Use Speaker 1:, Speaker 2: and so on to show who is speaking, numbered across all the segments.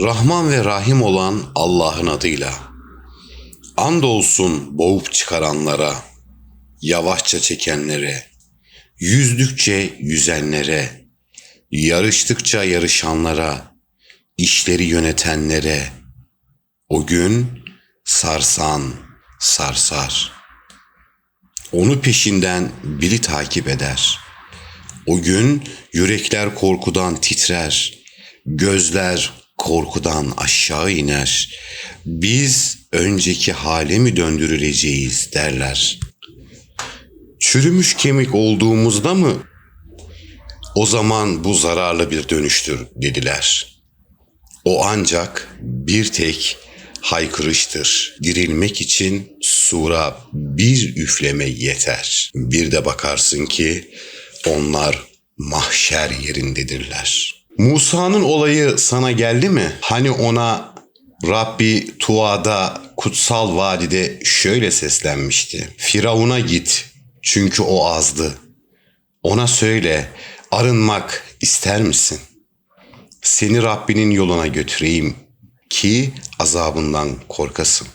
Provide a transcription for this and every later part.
Speaker 1: Rahman ve Rahim olan Allah'ın adıyla. Andolsun boğup çıkaranlara, yavaşça çekenlere, yüzdükçe yüzenlere, yarıştıkça yarışanlara, işleri yönetenlere, o gün sarsan sarsar. Onu peşinden biri takip eder. O gün yürekler korkudan titrer, gözler korkudan aşağı iner. Biz önceki hale mi döndürüleceğiz derler. Çürümüş kemik olduğumuzda mı? O zaman bu zararlı bir dönüştür dediler. O ancak bir tek haykırıştır. Dirilmek için sura bir üfleme yeter. Bir de bakarsın ki onlar mahşer yerindedirler. Musa'nın olayı sana geldi mi? Hani ona Rabbi Tua'da kutsal vadide şöyle seslenmişti. Firavun'a git çünkü o azdı. Ona söyle arınmak ister misin? Seni Rabbinin yoluna götüreyim ki azabından korkasın.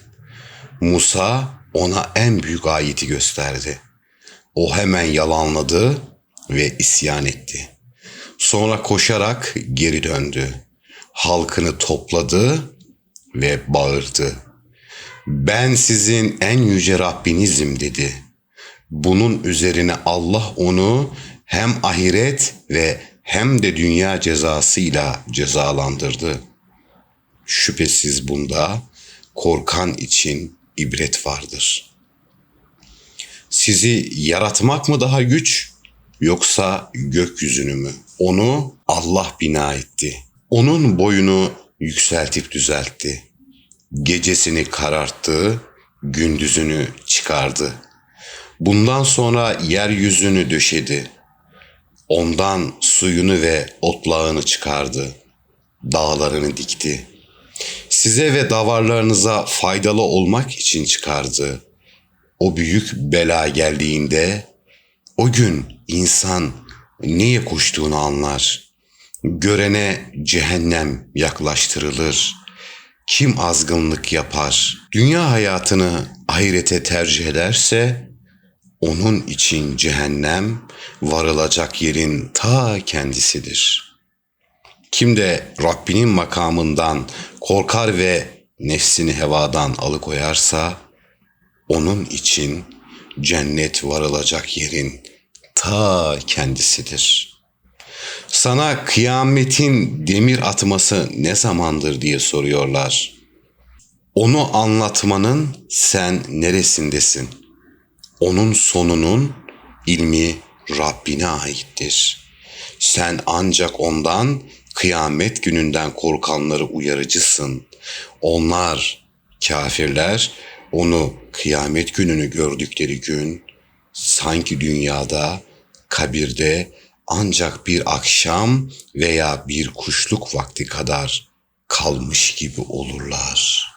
Speaker 1: Musa ona en büyük ayeti gösterdi. O hemen yalanladı ve isyan etti. Sonra koşarak geri döndü. Halkını topladı ve bağırdı. Ben sizin en yüce Rabbinizim dedi. Bunun üzerine Allah onu hem ahiret ve hem de dünya cezasıyla cezalandırdı. Şüphesiz bunda korkan için ibret vardır. Sizi yaratmak mı daha güç yoksa gökyüzünü mü? Onu Allah bina etti. Onun boyunu yükseltip düzeltti. Gecesini kararttı, gündüzünü çıkardı. Bundan sonra yeryüzünü döşedi. Ondan suyunu ve otlağını çıkardı. Dağlarını dikti. Size ve davarlarınıza faydalı olmak için çıkardı. O büyük bela geldiğinde o gün insan neye koştuğunu anlar. Görene cehennem yaklaştırılır. Kim azgınlık yapar, dünya hayatını ahirete tercih ederse onun için cehennem varılacak yerin ta kendisidir. Kim de Rabbinin makamından korkar ve nefsini hevadan alıkoyarsa onun için cennet varılacak yerin ta kendisidir. Sana kıyametin demir atması ne zamandır diye soruyorlar. Onu anlatmanın sen neresindesin? Onun sonunun ilmi Rabbine aittir. Sen ancak ondan kıyamet gününden korkanları uyarıcısın. Onlar, kafirler onu kıyamet gününü gördükleri gün sanki dünyada, kabirde ancak bir akşam veya bir kuşluk vakti kadar kalmış gibi olurlar.''